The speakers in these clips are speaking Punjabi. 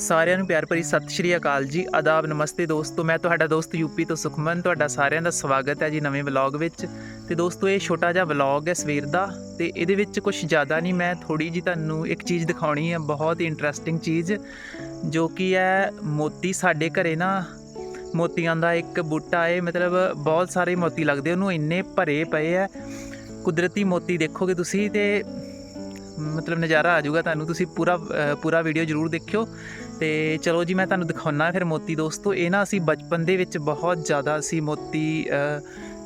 ਸਾਰਿਆਂ ਨੂੰ ਪਿਆਰ ਭਰੀ ਸਤਿ ਸ਼੍ਰੀ ਅਕਾਲ ਜੀ। ਆਦਾਬ, ਨਮਸਤੇ ਦੋਸਤੋ, ਮੈਂ ਤੁਹਾਡਾ ਦੋਸਤ ਯੂਪੀ ਤੋਂ ਸੁਖਮਨ। ਤੁਹਾਡਾ ਸਾਰਿਆਂ ਦਾ ਸਵਾਗਤ ਹੈ ਜੀ ਨਵੇਂ ਵਲੌਗ ਵਿੱਚ। ਤੇ ਦੋਸਤੋ, ਇਹ ਛੋਟਾ ਜਿਹਾ ਵਲੌਗ ਹੈ ਸਵੇਰ ਦਾ। ਤੇ ਇਹਦੇ ਵਿੱਚ ਕੁਝ ਜ਼ਿਆਦਾ ਨਹੀਂ, ਮੈਂ ਥੋੜੀ ਜੀ ਤੁਹਾਨੂੰ ਇੱਕ ਚੀਜ਼ ਦਿਖਾਉਣੀ ਹੈ, ਬਹੁਤ ਹੀ ਇੰਟਰਸਟਿੰਗ ਚੀਜ਼, ਜੋ ਕਿ ਹੈ ਮੋਤੀ ਸਾਡੇ ਘਰੇ ਨਾ, ਮੋਤੀਆਂ ਦਾ ਇੱਕ ਬੂਟਾ ਹੈ, ਮਤਲਬ ਬਹੁਤ ਸਾਰੇ ਮੋਤੀ ਲੱਗਦੇ ਉਹਨੂੰ ਇੰਨੇ ਭਰੇ ਪਏ ਆ। ਕੁਦਰਤੀ ਮੋਤੀ ਦੇਖੋਗੇ ਤੁਸੀਂ ਤੇ ਮਤਲਬ ਨਜ਼ਾਰਾ ਆ ਜਾਊਗਾ ਤੁਹਾਨੂੰ। ਤੁਸੀਂ ਪੂਰਾ ਪੂਰਾ ਵੀਡੀਓ ਜ਼ਰੂਰ ਦੇਖਿਓ। ਤੇ ਚਲੋ ਜੀ, ਮੈਂ ਤੁਹਾਨੂੰ ਦਿਖਾਉਣਾ ਫਿਰ ਮੋਤੀ ਦੋਸਤੋ। ਇਹ ਨਾ ਅਸੀਂ ਬਚਪਨ ਦੇ ਵਿੱਚ ਬਹੁਤ ਜ਼ਿਆਦਾ ਅਸੀਂ ਮੋਤੀ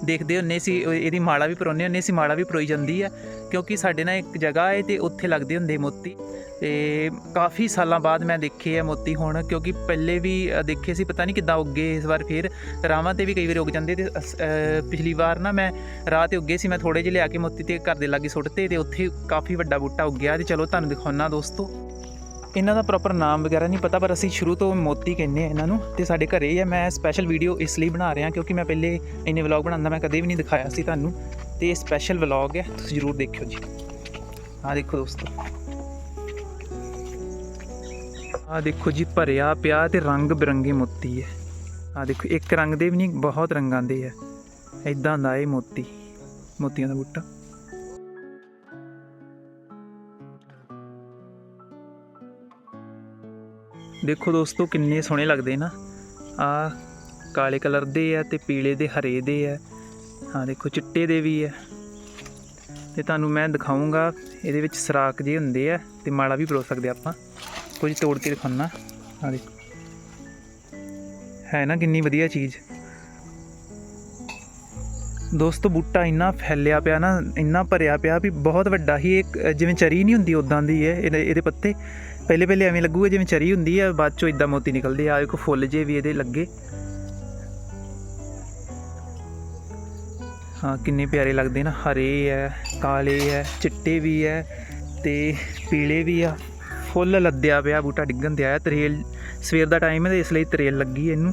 ਦੇਖਦੇ ਹੁੰਨੇ ਸੀ। ਇਹਦੀ ਮਾਲਾ ਵੀ ਪਰੋਨੇ ਹੁੰਨੇ ਸੀ, ਮਾਲਾ ਵੀ ਪਰੋਈ ਜਾਂਦੀ ਹੈ ਕਿਉਂਕਿ ਸਾਡੇ ਨਾਲ ਇੱਕ ਜਗ੍ਹਾ ਹੈ ਤੇ ਉੱਥੇ ਲੱਗਦੇ ਹੁੰਦੇ ਮੋਤੀ। ਤੇ ਕਾਫੀ ਸਾਲਾਂ ਬਾਅਦ ਮੈਂ ਦੇਖੇ ਆ ਮੋਤੀ ਹੁਣ, ਕਿਉਂਕਿ ਪਹਿਲੇ ਵੀ ਦੇਖੇ ਸੀ, ਪਤਾ ਨਹੀਂ ਕਿੱਦਾਂ ਉੱਗੇ ਇਸ ਵਾਰ ਫਿਰ। ਰਾਵਾਂ ਤੇ ਵੀ ਕਈ ਵਾਰ ਉੱਗ ਜਾਂਦੇ ਤੇ, ਅਸ- ਪਿਛਲੀ ਵਾਰ ਨਾ ਮੈਂ ਰਾਹ ਤੇ ਉੱਗੇ ਸੀ, ਮੈਂ ਥੋੜੇ ਜਿਹੇ ਲਿਆ ਕੇ ਮੋਤੀ ਤੇ ਘਰ ਦੇ ਲਾਗੇ ਸੁੱਟਤੇ ਤੇ ਉੱਥੇ ਕਾਫੀ ਵੱਡਾ ਬੂਟਾ ਉੱਗਿਆ ਤੇ ਚਲੋ ਤੁਹਾਨੂੰ ਦਿਖਾਉਣਾ ਦੋਸਤੋ। ਇਹਨਾਂ ਦਾ ਪ੍ਰੋਪਰ ਨਾਮ ਵਗੈਰਾ ਨਹੀਂ ਪਤਾ, ਪਰ ਅਸੀਂ ਸ਼ੁਰੂ ਤੋਂ ਮੋਤੀ ਕਹਿੰਦੇ ਆ ਇਹਨਾਂ ਨੂੰ, ਤੇ ਸਾਡੇ ਘਰੇ ਹੀ ਆ। ਮੈਂ ਸਪੈਸ਼ਲ ਵੀਡੀਓ ਇਸ ਲਈ ਬਣਾ ਰਿਹਾ, ਕਿਉਂਕਿ ਮੈਂ ਪਹਿਲੇ ਇੰਨੇ ਵਲੌਗ ਬਣਾਉਂਦਾ ਮੈਂ ਕਦੇ ਵੀ ਨਹੀਂ ਦਿਖਾਇਆ ਸੀ ਤੁਹਾਨੂੰ। ਤੇ ਇਹ ਸਪੈਸ਼ਲ ਵਲੌਗ ਹੈ ਤੁਸੀਂ ਜ਼ਰੂਰ ਦੇਖਿਓ ਜੀ। ਆਹ ਦੇਖੋ ਦੋਸਤੋ। ਆਹ ਦੇਖੋ ਜੀ, ਭਰਿਆ ਪਿਆ ਤੇ ਰੰਗ ਬਿਰੰਗੇ ਮੋਤੀ ਹੈ। ਆਹ ਦੇਖੋ, ਇੱਕ ਰੰਗ ਦੇ ਵੀ ਨਹੀਂ, ਬਹੁਤ ਰੰਗਾਂ ਦੇ ਹੈ। ਇਦਾਂ ਦਾ ਇਹ ਮੋਤੀ, ਮੋਤੀਆਂ ਦਾ ਬੂਟਾ। ਦੇਖੋ ਦੋਸਤੋ, ਕਿੰਨੇ ਸੋਹਣੇ ਲੱਗਦੇ ਨਾ। ਆ ਕਾਲੇ ਕਲਰ ਦੇ ਆ ਤੇ ਪੀਲੇ ਦੇ, ਹਰੇ ਦੇ ਆ ਹਾਂ ਦੇਖੋ, ਚਿੱਟੇ ਦੇ ਵੀ ਆ ਤੇ ਤੁਹਾਨੂੰ ਮੈਂ ਦਿਖਾਉਂਗਾ ਇਹਦੇ ਵਿੱਚ ਸਰਾਖ ਜੇ ਹੁੰਦੇ ਆ ਤੇ ਮਾਲਾ ਵੀ ਪਰੋ ਸਕਦੇ ਆਪਾਂ। ਕੁਝ ਤੋੜ ਕੇ ਦਿਖਾਉਣਾ ਆ ਦੇਖੋ। ਹੈ ਨਾ ਕਿੰਨੀ ਵਧੀਆ ਚੀਜ਼। ਦੋਸਤੋ, ਬੂਟਾ ਇੰਨਾ ਫੈਲਿਆ ਪਿਆ ਨਾ, ਇੰਨਾ ਭਰਿਆ ਪਿਆ ਵੀ ਬਹੁਤ ਵੱਡਾ ਹੀ ਇੱਕ ਜਿਵੇਂ ਚਰੀ ਨਹੀਂ ਹੁੰਦੀ ਉਦਾਂ ਦੀ ਹੈ ਇਹਦੇ ਇਹਦੇ ਪੱਤੇ। ਪਹਿਲੇ ਪਹਿਲੇ ਐਵੇਂ ਲੱਗੂਗਾ ਜਿਵੇਂ ਚਰੀ ਹੁੰਦੀ ਹੈ ਬਾਅਦ ਚੋਂ ਇਦਾਂ ਮੋਤੀ ਨਿਕਲਦੇ ਆ। ਇੱਕ ਫੁੱਲ ਜੇ ਵੀ ਇਹਦੇ ਲੱਗੇ। ਹਾਂ, ਕਿੰਨੇ ਪਿਆਰੇ ਲੱਗਦੇ ਨਾ। ਹਰੇ ਹੈ ਕਾਲੇ ਹੈ ਚਿੱਟੇ ਵੀ ਹੈ ਤੇ ਪੀਲੇ ਵੀ ਆ। ਫੁੱਲ ਲੱਦਿਆ ਪਿਆ, ਬੂਟਾ ਡਿੱਗਣ ਤੇ ਆਇਆ, ਤਰੇਲ, ਸਵੇਰ ਦਾ ਟਾਈਮ ਹੈ ਤੇ ਇਸ ਲਈ ਤਰੇਲ ਲੱਗੀ ਇਹਨੂੰ।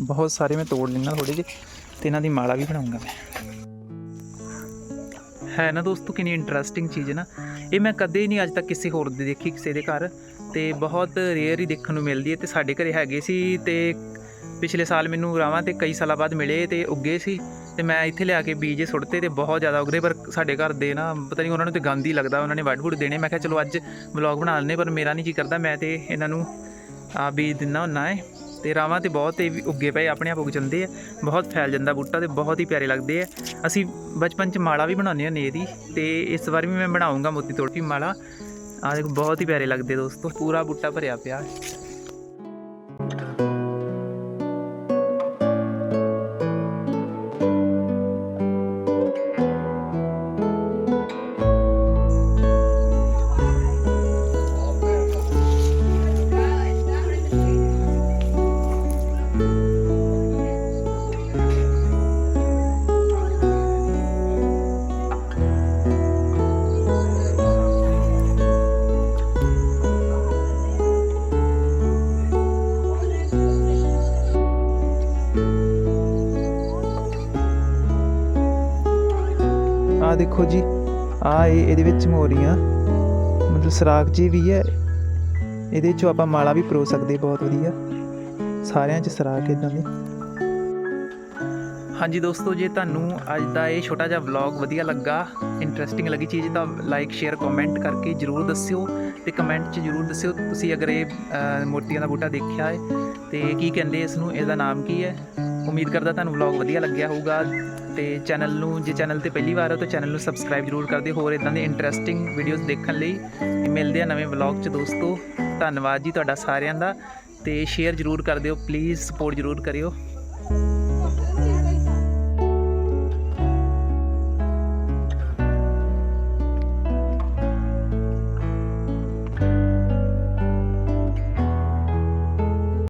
ਬਹੁਤ ਸਾਰੇ ਮੈਂ ਤੋੜ ਲੈਣਾ ਥੋੜੇ ਜਿਹੇ, ਤੇ ਇਹਨਾਂ ਦੀ ਮਾਲਾ ਵੀ ਬਣਾਉਂਗਾ ਮੈਂ। ਹੈ ਨਾ ਦੋਸਤੋ, ਕਿੰਨੀ ਇੰਟਰਸਟਿੰਗ ਚੀਜ਼ ਹੈ ਨਾ। ਇਹ ਮੈਂ ਕਦੇ ਨਹੀਂ ਅੱਜ ਤੱਕ ਕਿਸੇ ਹੋਰ ਦੇ ਦੇਖੀ, ਕਿਸੇ ਦੇ ਘਰ। ਤੇ ਬਹੁਤ ਰੇਅਰ ਹੀ ਦੇਖਣ ਨੂੰ ਮਿਲਦੀ ਹੈ ਤੇ ਸਾਡੇ ਘਰੇ ਹੈਗੇ ਸੀ ਤੇ ਪਿਛਲੇ ਸਾਲ ਮੈਨੂੰ ਰਾਵਾਂ ਤੇ ਕਈ ਸਾਲਾਂ ਬਾਅਦ ਮਿਲੇ ਤੇ ਉੱਗੇ ਸੀ। ਤੇ ਮੈਂ ਇੱਥੇ ਲਿਆ ਕੇ ਬੀਜ ਸੁੱਟਤੇ ਤੇ ਬਹੁਤ ਜ਼ਿਆਦਾ ਉਗਰੇ ਪਰ ਸਾਡੇ ਘਰ ਦੇ ਨਾ, ਪਤਾ ਨਹੀਂ ਉਹਨਾਂ ਨੂੰ ਤੇ ਗੰਦ ਹੀ ਲੱਗਦਾ, ਉਹਨਾਂ ਨੇ ਵੱਢ ਵੁੱਢ ਦੇਣੇ। ਮੈਂ ਕਿਹਾ, ਚਲੋ ਅੱਜ ਵਲੌਗ ਬਣਾ ਲੈਣੇ ਪਰ ਮੇਰਾ ਨਹੀਂ ਜੀ ਕਰਦਾ, ਮੈਂ ਤੇ ਇਹਨਾਂ ਨੂੰ, ਆ ਬੀਜ ਦਿੰਦਾ ਹੁੰਨਾ ਹੈ ਤੇ ਰਾਵਾਂ ਤੇ ਬਹੁਤ ਇਹ ਉੱਗੇ ਪਏ, ਆਪਣੇ ਆਪ ਉੱਗ ਜਾਂਦੇ ਆ। ਬਹੁਤ ਫੈਲ ਜਾਂਦਾ ਬੂਟਾ ਤੇ ਬਹੁਤ ਹੀ ਪਿਆਰੇ ਲੱਗਦੇ ਆ। ਅਸੀਂ ਬਚਪਨ ਚ ਮਾਲਾ ਵੀ ਬਣਾਉਂਦੇ ਹੁੰਦੇ ਇਹਦੀ ਤੇ ਇਸ ਵਾਰ ਵੀ ਮੈਂ ਬਣਾਉਂਗਾ ਮੋਤੀ ਤੋੜ ਦੀ ਮਾਲਾ। ਆ ਦੇਖੋ, ਬਹੁਤ ਹੀ ਪਿਆਰੇ ਲੱਗਦੇ ਦੋਸਤੋ, ਪੂਰਾ ਬੂਟਾ ਭਰਿਆ ਪਿਆ। ਆ ਦੇਖੋ ਜੀ ਆ ਇਹ ਇਹਦੇ ਵਿੱਚ ਮੋਰੀਆਂ ਮਤਲਬ ਸਰਾਖ ਜੀ ਵੀ ਹੈ। ਇਹਦੇ ਚੋਂ ਆਪਾਂ ਮਾਲਾ ਵੀ ਪਰੋ ਸਕਦੇ ਬਹੁਤ ਵਧੀਆ। ਸਾਰਿਆਂ 'ਚ ਸਰਾਖ ਇਦਾਂ ਦੇ। ਹਾਂਜੀ ਦੋਸਤੋ ਜੇ ਤੁਹਾਨੂੰ ਅੱਜ ਦਾ ਇਹ ਛੋਟਾ ਜਿਹਾ ਵਲੌਗ ਵਧੀਆ ਲੱਗਾ ਇੰਟਰਸਟਿੰਗ ਲੱਗੀ ਚੀਜ਼ ਤਾਂ ਲਾਈਕ ਸ਼ੇਅਰ ਕਮੈਂਟ ਕਰਕੇ ਜਰੂਰ ਦੱਸਿਓ ਤੇ ਕਮੈਂਟ 'ਚ ਜਰੂਰ ਦੱਸਿਓ ਤੁਸੀਂ ਅਗਰ ਇਹ ਅ, ਮੋਤੀਆਂ ਦਾ ਬੂਟਾ ਦੇਖਿਆ ਹੈ ਤੇ ਕੀ ਕਹਿੰਦੇ ਇਸ ਨੂੰ ਇਹਦਾ ਨਾਮ ਕੀ ਹੈ? ਉਮੀਦ ਕਰਦਾ ਤੁਹਾਨੂੰ ਵਲੌਗ ਵਧੀਆ ਲੱਗਿਆ ਹੋਊਗਾ। ਤੇ ਚੈਨਲ ਨੂੰ, ਜੇ ਚੈਨਲ ਤੇ ਪਹਿਲੀ ਵਾਰ ਹੋ ਤਾਂ ਚੈਨਲ ਨੂੰ ਸਬਸਕ੍ਰਾਈਬ ਜਰੂਰ ਕਰ ਦਿਓ। ਹੋਰ ਇਦਾਂ ਦੇ ਇੰਟਰਸਟਿੰਗ ਵੀਡੀਓਜ਼ ਦੇਖਣ ਲਈ ਮਿਲਦੇ ਆ ਨਵੇਂ ਵਲੌਗ 'ਚ ਦੋਸਤੋ। ਧੰਨਵਾਦ ਜੀ ਤੁਹਾਡਾ ਸਾਰਿਆਂ ਦਾ ਤੇ ਸ਼ੇਅਰ ਜਰੂਰ ਕਰ ਦਿਓ ਪਲੀਜ਼ ਸਪੋਰਟ ਜਰੂਰ ਕਰਿਓ।